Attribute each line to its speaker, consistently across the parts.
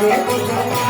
Speaker 1: Thank you.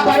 Speaker 1: আবার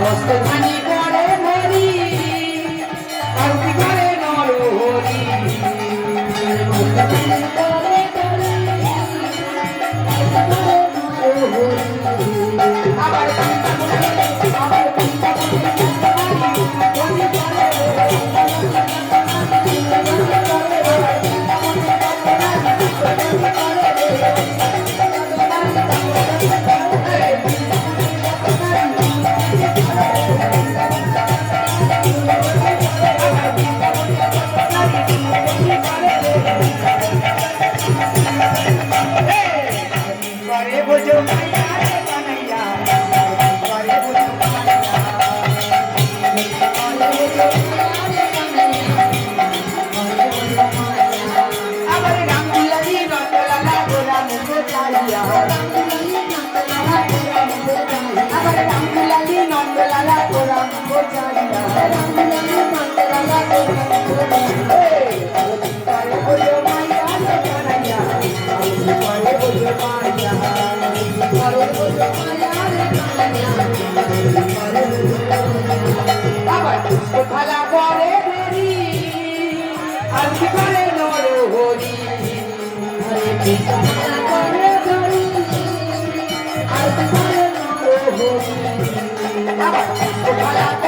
Speaker 1: মস্ত ধানি করে মরি। আর খেলা করে দেরি আজকে করে নড় হরি হরে Thank you.